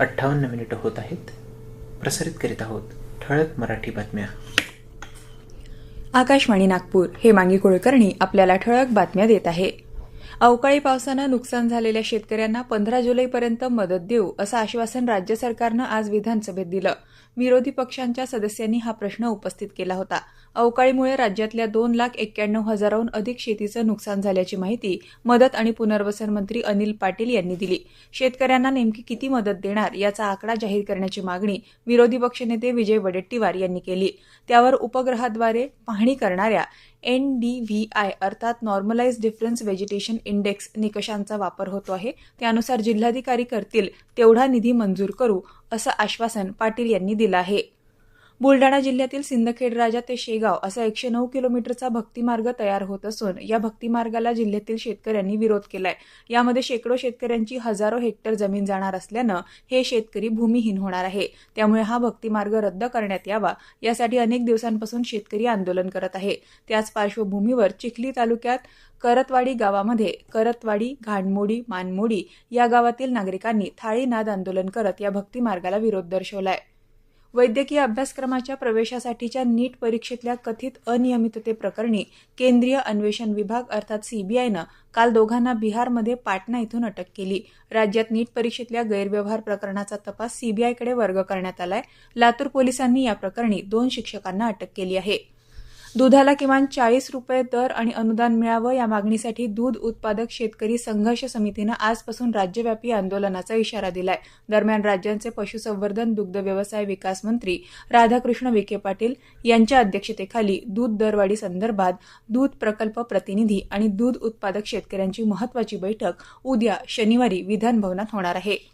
अठ्ठावन्न मिनिटं होत आहेत. प्रसारित करीत आहोत ठळक मराठी बातम्या. आकाशवाणी नागपूर हे मांगी कुलकर्णी आपल्याला ठळक बातम्या देत आहे. अवकाळी पावसानं नुकसान झालेल्या शेतकऱ्यांना पंधरा जुलैपर्यंत मदत देऊ असं आश्वासन राज्य सरकारनं आज विधानसभेत दिलं. विरोधी पक्षांच्या सदस्यांनी हा प्रश्न उपस्थित केला होता. अवकाळीमुळे राज्यातल्या दोन लाख एक्क्याण्णव हजाराहून अधिक शेतीचं नुकसान झाल्याची माहिती मदत आणि पुनर्वसन मंत्री अनिल पाटील यांनी दिली. शेतकऱ्यांना नेमकी किती मदत देणार याचा आकडा जाहीर करण्याची मागणी विरोधी पक्षनेते विजय वडेट्टीवार यांनी केली. त्यावर उपग्रहाद्वारे पाहणी करणाऱ्या एन डी व्ही आय अर्थात नॉर्मलाइज डिफरन्स व्हेजिटेशन इंडेक्स निकषांचा वापर होतो आहे. त्यानुसार जिल्हाधिकारी करतील तेवढा निधी मंजूर करू असं आश्वासन पाटील यांनी दिलं आहे. बुलडाणा जिल्ह्यातील सिंदखेड राजा ते शेगाव असा एकशे नऊ किलोमीटरचा भक्तिमार्ग तयार होत असून या भक्तिमार्गाला जिल्ह्यातील शेतकऱ्यांनी विरोध केलाय. यामध्ये शेकडो शेतकऱ्यांची हजारो हेक्टर जमीन जाणार असल्यानं हे शेतकरी भूमिहीन होणार आहे. त्यामुळे हा भक्तिमार्ग रद्द करण्यात यावा. यासाठी अनेक दिवसांपासून शेतकरी आंदोलन करत आहे. त्याच पार्श्वभूमीवर चिखली तालुक्यात करतवाडी गावामध्ये करतवाडी घाणमोडी मानमोडी या गावातील नागरिकांनी थाळीनाद आंदोलन करत या भक्तिमार्गाला विरोध दर्शवलाय. वैद्यकीय अभ्यासक्रमाच्या प्रवेशासाठीच्या नीट परीक्षेतल्या कथित अनियमिततेप्रकरणी केंद्रीय अन्वेषण विभाग अर्थात सीबीआयनं काल दोघांना बिहारमध्ये पाटणा इथून अटक केली. राज्यात नीट परीक्षेतल्या गैरव्यवहार प्रकरणाचा तपास सीबीआयकडे वर्ग करण्यात आलाय. लातूर पोलिसांनी या प्रकरणी दोन शिक्षकांना अटक केली आहे. दुधाला किमान चाळीस रुपये दर आणि अनुदान मिळावं या मागणीसाठी दूध उत्पादक शेतकरी संघर्ष समितीनं आजपासून राज्यव्यापी आंदोलनाचा इशारा दिलाय. दरम्यान राज्यांचे पशुसंवर्धन दुग्ध व्यवसाय विकास मंत्री राधाकृष्ण विखे पाटील यांच्या अध्यक्षतेखाली दूध दरवाढी संदर्भात दूध प्रकल्प प्रतिनिधी आणि दूध उत्पादक शेतकऱ्यांची महत्वाची बैठक उद्या शनिवारी विधानभवनात होणार आहे.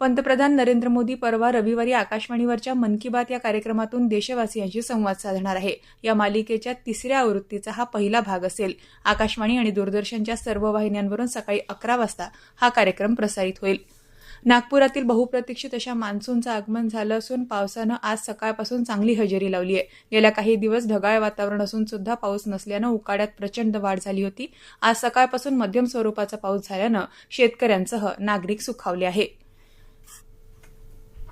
पंतप्रधान नरेंद्र मोदी परवा रविवारी आकाशवाणीवरच्या मन की बात या कार्यक्रमातून देशवासियांशी संवाद साधणार आहे. या मालिकेच्या तिसऱ्या आवृत्तीचा हा पहिला भाग असेल. आकाशवाणी आणि दूरदर्शनच्या सर्व वाहिन्यांवरून सकाळी अकरा वाजता हा कार्यक्रम प्रसारित होईल. नागपुरातील बहुप्रतीक्षित अशा मान्सूनचं आगमन झालं असून पावसानं आज सकाळपासून चांगली हजेरी लावली आहे. गेल्या काही दिवस ढगाळ वातावरण असून सुद्धा पाऊस नसल्यानं उकाड्यात प्रचंड वाढ झाली होती. आज सकाळपासून मध्यम स्वरूपाचा पाऊस झाल्यानं शेतकऱ्यांसह नागरिक सुखावले आहे